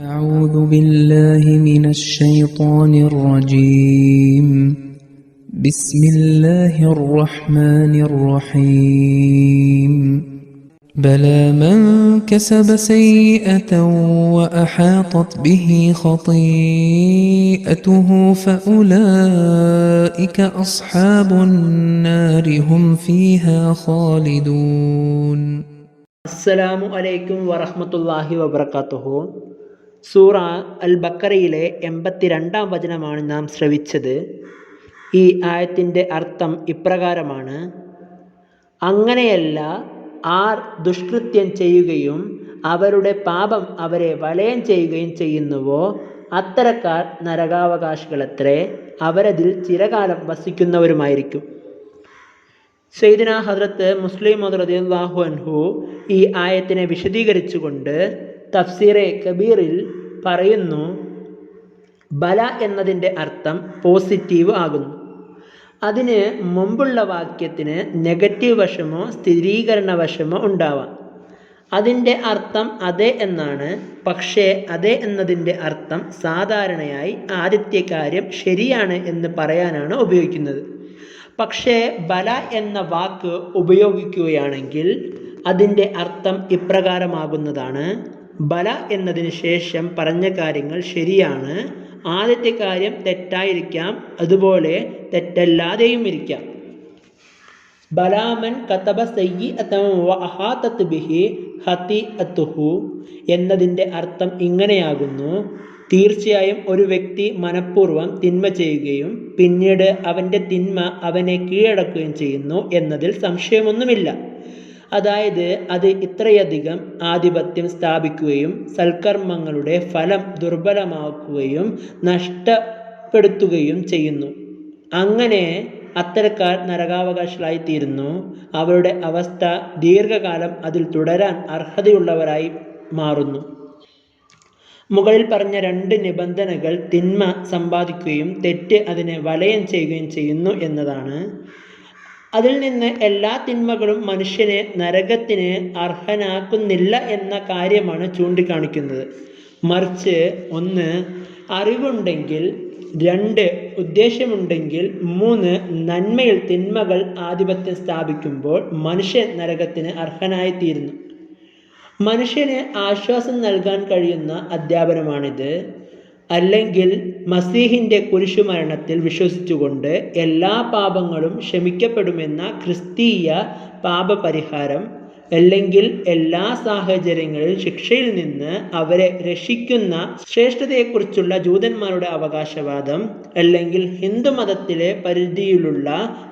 أعوذ بالله من الشيطان الرجيم. بسم الله الرحمن الرحيم. بلى من كسب سيئة وأحاطت به خطيئته فأولئك أصحاب النار هم فيها خالدون. السلام عليكم ورحمة الله وبركاته. സൂറ അൽ ബക്കറയിലെ എൺപത്തിരണ്ടാം വചനമാണ് നാം ശ്രവിച്ചത്. ഈ ആയത്തിന്റെ അർത്ഥം ഇപ്രകാരമാണ്. അങ്ങനെയല്ല ആർ ദുഷ്കൃത്യം ചെയ്യുകയും അവരുടെ പാപം അവരെ വലയം ചെയ്യുകയും ചെയ്യുന്നുവോ? അത്തരക്കാർ നരകാവകാശികളത്രേ അവരതിൽ ചിരകാലം വസിക്കുന്നവരുമായിരിക്കും. സൈദിന ഹദ്രത്ത് മുസ്ലിം റളിയല്ലാഹു അൻഹു ഈ ആയത്തിനെ വിശദീകരിച്ചുകൊണ്ട് തഫ്സീറെ കബീറിൽ പറയുന്നു ബല എന്നതിന്റെ അർത്ഥം പോസിറ്റീവ് ആകുന്നു. അതിന് മുമ്പുള്ള വാക്യത്തിന് നെഗറ്റീവ് വശമോ സ്ഥിരീകരണ വശമോ ഉണ്ടാവാം. അതിന്റെ അർത്ഥം അതെ എന്നാണ്. പക്ഷേ അതെ എന്നതിന്റെ അർത്ഥം സാധാരണയായി ആദ്യത്തെ കാര്യം ശരിയാണ് എന്ന് പറയാനാണ് ഉപയോഗിക്കുന്നത്. പക്ഷേ ബല എന്ന വാക്ക് ഉപയോഗിക്കുകയാണെങ്കിൽ അതിന്റെ അർത്ഥം ഇപ്രകാരമാകുന്നതാണ്. ബല എന്നതിന് ശേഷം പറഞ്ഞ കാര്യങ്ങൾ ശരിയാണ്. ആദ്യത്തെ കാര്യം തെറ്റായിരിക്കാം. അതുപോലെ തെറ്റല്ലാതെയും ഇരിക്കാം. ബലാമൻ കതബ സയ്യിഅത്തത്ത് ബിഹി ഹത്തി അത്തുഹു എന്നതിന്റെ അർത്ഥം ഇങ്ങനെയാകുന്നു. തീർച്ചയായും ഒരു വ്യക്തി മനഃപൂർവം തിന്മ ചെയ്യുകയും പിന്നീട് അവന്റെ തിന്മ അവനെ കീഴടക്കുകയും ചെയ്യുന്നു എന്നതിൽ സംശയമൊന്നുമില്ല. അതായത് അത് ഇത്രയധികം ആധിപത്യം സ്ഥാപിക്കുകയും സൽക്കർമ്മങ്ങളുടെ ഫലം ദുർബലമാക്കുകയും നഷ്ടപ്പെടുത്തുകയും ചെയ്യുന്നു. അങ്ങനെ അത്തരക്കാർ നരകാവകാശികളായിത്തീരുന്നു. അവരുടെ അവസ്ഥ ദീർഘകാലം അതിൽ തുടരാൻ അർഹതയുള്ളവരായി മാറുന്നു. മുകളിൽ പറഞ്ഞ രണ്ട് നിബന്ധനകൾ തിന്മ സമ്പാദിക്കുകയും തെറ്റ് അതിനെ വലയം ചെയ്യുകയും ചെയ്യുന്നു എന്നതാണ്. അതിൽ നിന്ന് എല്ലാ തിന്മകളും മനുഷ്യനെ നരകത്തിന് അർഹനാക്കുന്നില്ല എന്ന കാര്യമാണ് ചൂണ്ടിക്കാണിക്കുന്നത്. മറിച്ച് ഒന്ന് അറിവുണ്ടെങ്കിൽ. രണ്ട് ഉദ്ദേശമുണ്ടെങ്കിൽ മൂന്ന് നന്മയിൽ തിന്മകൾ ആധിപത്യം സ്ഥാപിക്കുമ്പോൾ മനുഷ്യൻ നരകത്തിന് അർഹനായിത്തീരുന്നു. മനുഷ്യന് ആശ്വാസം നൽകാൻ കഴിയുന്ന അധ്യാപനമാണിത്. അല്ലെങ്കിൽ മസീഹിന്റെ കുരിശുമരണത്തിൽ വിശ്വസിച്ചുകൊണ്ട് എല്ലാ പാപങ്ങളും ക്ഷമിക്കപ്പെടുമെന്ന ക്രിസ്തീയ പാപപരിഹാരം അല്ലെങ്കിൽ എല്ലാ സാഹചര്യങ്ങളിൽ ശിക്ഷയിൽ നിന്ന് അവരെ രക്ഷിക്കുന്ന ശ്രേഷ്ഠതയെക്കുറിച്ചുള്ള ജൂതന്മാരുടെ അവകാശവാദം അല്ലെങ്കിൽ ഹിന്ദുമതത്തിലെ പരിധിയിലുള്ള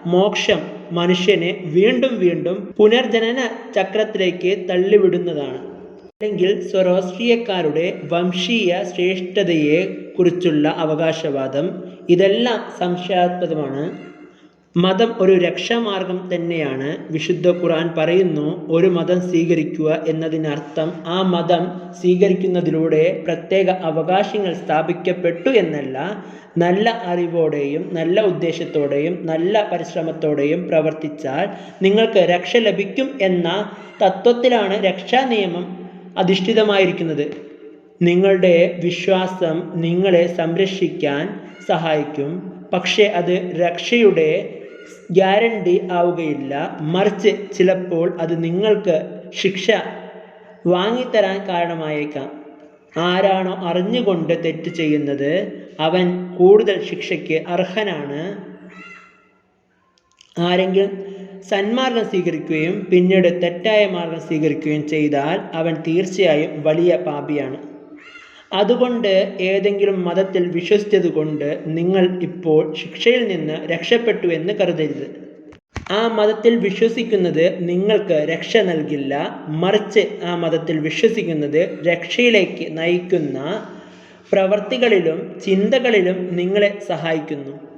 മോക്ഷം മനുഷ്യനെ വീണ്ടും വീണ്ടും പുനർജനന ചക്രത്തിലേക്ക് തള്ളിവിടുന്നതാണ്. അല്ലെങ്കിൽ സ്വരോസ്ട്രിയക്കാരുടെ വംശീയ ശ്രേഷ്ഠതയെ കുറിച്ചുള്ള അവകാശവാദം ഇതെല്ലാം സംശയാസ്പദമാണ് മതം ഒരു രക്ഷാമാർഗം തന്നെയാണ്. വിശുദ്ധ ഖുർആൻ പറയുന്നു ഒരു മതം സ്വീകരിക്കുക എന്നതിനർത്ഥം ആ മതം സ്വീകരിക്കുന്നതിലൂടെ പ്രത്യേക അവകാശങ്ങൾ സ്ഥാപിക്കപ്പെട്ടു എന്നല്ല. നല്ല അറിവോടെയും നല്ല ഉദ്ദേശത്തോടെയും നല്ല പരിശ്രമത്തോടെയും പ്രവർത്തിച്ചാൽ നിങ്ങൾക്ക് രക്ഷ ലഭിക്കും എന്ന തത്വത്തിലാണ് രക്ഷാ നിയമം അധിഷ്ഠിതമായിരിക്കുന്നത് നിങ്ങളുടെ വിശ്വാസം നിങ്ങളെ സംരക്ഷിക്കാൻ സഹായിക്കും. പക്ഷേ അത് രക്ഷയുടെ ഗ്യാരണ്ടി ആവുകയില്ല. മറിച്ച് ചിലപ്പോൾ അത് നിങ്ങൾക്ക് ശിക്ഷ വാങ്ങിത്തരാൻ കാരണമായേക്കാം. ആരാണോ അറിഞ്ഞുകൊണ്ട് തെറ്റ് ചെയ്യുന്നത് അവൻ കൂടുതൽ ശിക്ഷയ്ക്ക് അർഹനാണ്. ആരെങ്കിലും സന്മാർഗം സ്വീകരിക്കുകയും പിന്നീട് തെറ്റായ മാർഗം സ്വീകരിക്കുകയും ചെയ്താൽ അവൻ തീർച്ചയായും വലിയ പാപിയാണ്. അതുകൊണ്ട് ഏതെങ്കിലും മതത്തിൽ വിശ്വസിച്ചതുകൊണ്ട് നിങ്ങൾ ഇപ്പോൾ ശിക്ഷയിൽ നിന്ന് രക്ഷപ്പെട്ടു എന്ന് കരുതരുത്. ആ മതത്തിൽ വിശ്വസിക്കുന്നത് നിങ്ങൾക്ക് രക്ഷ നൽകില്ല. മറിച്ച് ആ മതത്തിൽ വിശ്വസിക്കുന്നത് രക്ഷയിലേക്ക് നയിക്കുന്ന പ്രവർത്തികളിലും ചിന്തകളിലും നിങ്ങളെ സഹായിക്കുന്നു.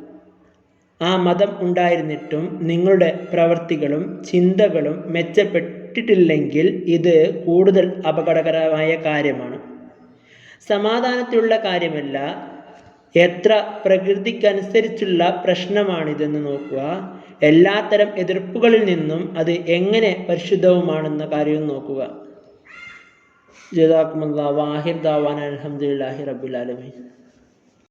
ആ മതം ഉണ്ടായിരുന്നിട്ടും നിങ്ങളുടെ പ്രവൃത്തികളും ചിന്തകളും മെച്ചപ്പെട്ടിട്ടില്ലെങ്കിൽ ഇത് കൂടുതൽ അപകടകരമായ കാര്യമാണ്. സമാധാനത്തിലുള്ള കാര്യമല്ല എത്ര പ്രകൃതിക്കനുസരിച്ചുള്ള പ്രശ്നമാണിതെന്ന് നോക്കുക. എല്ലാത്തരം എതിർപ്പുകളിൽ നിന്നും അത് എങ്ങനെ പരിശുദ്ധവുമാണെന്ന കാര്യവും നോക്കുക. ജസാക്കുമുള്ള വാഹിർ ദാവാൻ അലഹമുല്ലാഹി റബുലാലമീൻ